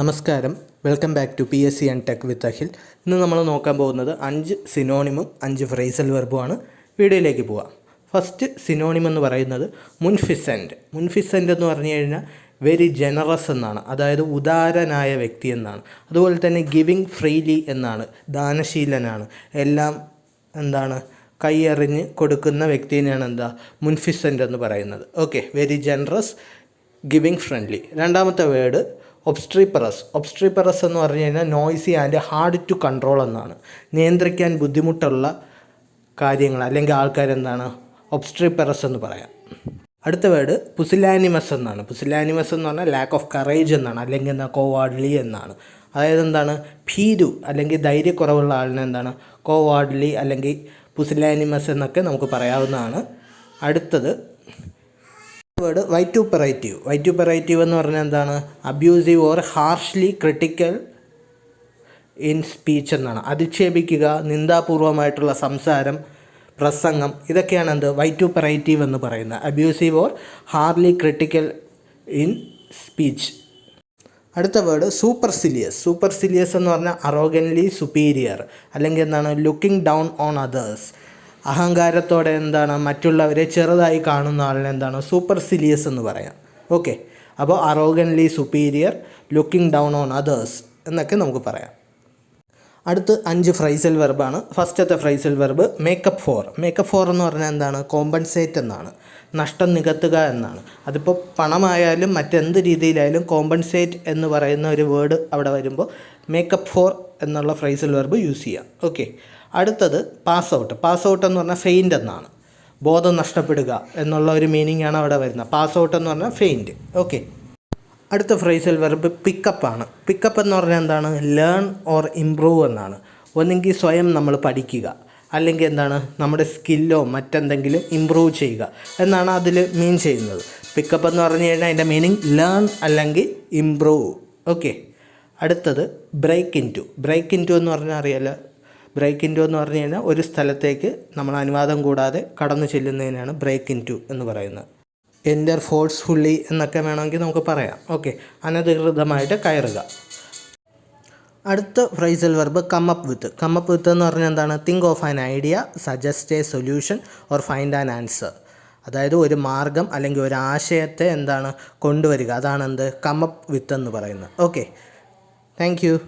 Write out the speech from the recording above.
നമസ്കാരം. Welcome back to P S C and tech with Akhil ഇന്ന് നമ്മൾ നോക്കാൻ പോകുന്നത് അഞ്ച് സിനോണിമും അഞ്ച് ഫ്രേസൽ വെർബുമാണ്. വീഡിയോയിലേക്ക് പോവാം. ഫസ്റ്റ് സിനോണിം എന്ന് പറയുന്നത് മുൻഫിസന്റ് മുൻഫിസന്റ് എന്ന് പറഞ്ഞു കഴിഞ്ഞാൽ വെരി ജനറസ് എന്നാണ്. അതായത് ഉദാരനായ വ്യക്തി എന്നാണ്. അതുപോലെ തന്നെ ഗിവിങ് ഫ്രീലി എന്നാണ്. ദാനശീലനാണ്. എല്ലാം എന്താണ്? കൈയെറിഞ്ഞ് കൊടുക്കുന്ന വ്യക്തിനെയാണ് എന്താ? മുൻഫിസന്റ് എന്ന് പറയുന്നത്. Okay very generous giving friendly രണ്ടാമത്തെ വേർഡ് ഒബ്സ്ട്രീപ്പറസ് ഒബ്സ്ട്രീപ്പറസ് എന്ന് പറഞ്ഞു കഴിഞ്ഞാൽ noisy and hard to control എന്നാണ്. നിയന്ത്രിക്കാൻ ബുദ്ധിമുട്ടുള്ള കാര്യങ്ങൾ അല്ലെങ്കിൽ ആൾക്കാരെന്താണ്? ഒബ്സ്ട്രീപ്പറസ് എന്ന് പറയാം. അടുത്ത വേർഡ് പുസിലാനിമസ് എന്നാണ്. പുസിലാനിമസ് എന്ന് പറഞ്ഞാൽ ലാക്ക് ഓഫ് കറേജ് എന്നാണ്. അല്ലെങ്കിൽ എന്താ? കോവാഡ്ലി എന്നാണ്. അതായത് എന്താണ്? ഭീരു അല്ലെങ്കിൽ ധൈര്യക്കുറവുള്ള ആളിനെ എന്താണ്? കോവാഡ്ലി അല്ലെങ്കിൽ പുസിലാനിമസ് എന്നൊക്കെ നമുക്ക് പറയാവുന്നതാണ്. അടുത്തത് വേർഡ് വൈറ്റൂപ്പറേറ്റീവ് വൈറ്റൂപ്പറേറ്റീവ് എന്ന് പറഞ്ഞാൽ എന്താണ്? Abusive or harshly critical in speech എന്നാണ്. അധിക്ഷേപിക്കുക നിന്ദാപൂർവമായിട്ടുള്ള സംസാരം പ്രസംഗം ഇതൊക്കെയാണ് എന്ത്? വൈറ്റൂപ്പറേറ്റീവ് എന്ന് പറയുന്നത്. അബ്യൂസീവ് ഓർ ഹാർലി ക്രിട്ടിക്കൽ ഇൻ സ്പീച്ച് അടുത്ത word supercilious supercilious എന്ന് പറഞ്ഞാൽ അറോഗൻലി സുപ്പീരിയർ അല്ലെങ്കിൽ എന്താണ്? ലുക്കിംഗ് ഡൗൺ ഓൺ അതേഴ്സ് അഹങ്കാരത്തോടെ എന്താണ് മറ്റുള്ളവരെ ചെറുതായി കാണുന്ന ആളിനെ എന്താണ് സൂപ്പർ സിലിയസ് എന്ന് പറയാം. ഓക്കെ അപ്പോൾ arrogantly superior looking down on others എന്നൊക്കെ നമുക്ക് പറയാം. അടുത്ത് അഞ്ച് ഫ്രൈസൽ വെർബാണ് ഫസ്റ്റത്തെ phrasal verb make up for make up for എന്ന് പറഞ്ഞാൽ എന്താണ്? കോമ്പൻസേറ്റ് എന്നാണ്. നഷ്ടം നികത്തുക എന്നാണ്. അതിപ്പോൾ പണമായാലും മറ്റെന്ത് രീതിയിലായാലും കോമ്പൻസേറ്റ് എന്ന് പറയുന്ന ഒരു വേർഡ് അവിടെ വരുമ്പോൾ മേക്കപ്പ് ഫോർ എന്നുള്ള ഫ്രൈസൽ വെർബ് യൂസ് ചെയ്യാം. ഓക്കെ അടുത്തത് പാസ് ഔട്ട് പാസ് ഔട്ട് എന്ന് പറഞ്ഞാൽ ഫെയിന്റ് എന്നാണ്. ബോധം നഷ്ടപ്പെടുക എന്നുള്ള ഒരു മീനിങ് ആണ് അവിടെ വരുന്നത്. പാസ് ഔട്ട് എന്ന് പറഞ്ഞാൽ ഫെയിന്റ് ഓക്കെ അടുത്ത ഫ്രൈസിൽ വെർബ് പിക്കപ്പ് ആണ്. പിക്കപ്പ് എന്ന് പറഞ്ഞാൽ എന്താണ്? ലേൺ ഓർ ഇമ്പ്രൂവ് എന്നാണ്. ഒന്നെങ്കിൽ സ്വയം നമ്മൾ പഠിക്കുക. അല്ലെങ്കിൽ എന്താണ്? നമ്മുടെ സ്കില്ലോ മറ്റെന്തെങ്കിലും ഇമ്പ്രൂവ് ചെയ്യുക. എന്നാണ് അതിൽ മീൻ ചെയ്യുന്നത്. പിക്കപ്പ് എന്ന് പറഞ്ഞു കഴിഞ്ഞാൽ അതിന്റെ മീനിങ് ലേൺ അല്ലെങ്കിൽ ഇമ്പ്രൂവ് ഓക്കെ അടുത്തത് break into break into എന്ന് പറഞ്ഞാൽ അറിയാലോ? ബ്രേക്ക് ഇൻ ടു എന്ന് പറഞ്ഞു കഴിഞ്ഞാൽ ഒരു സ്ഥലത്തേക്ക് നമ്മൾ അനുവാദം കൂടാതെ കടന്നു ചെല്ലുന്നതിനാണ് ബ്രേക്ക് ഇൻ ടു എന്ന് പറയുന്നത്. എന്റർ ഫോഴ്സ്ഫുള്ളി എന്നൊക്കെ വേണമെങ്കിൽ നമുക്ക് പറയാം. ഓക്കെ അനധികൃതമായിട്ട് കയറുക. അടുത്ത phrasal verb come up with come up with എന്ന് പറഞ്ഞാൽ എന്താണ്? Think of an idea suggest a solution or find an answer അതായത് ഒരു മാർഗം അല്ലെങ്കിൽ ഒരു ആശയത്തെ എന്താണ്? കൊണ്ടുവരിക. അതാണ് എന്ത് കം അപ്പ് വിത്ത് എന്ന് പറയുന്നത്. Okay thank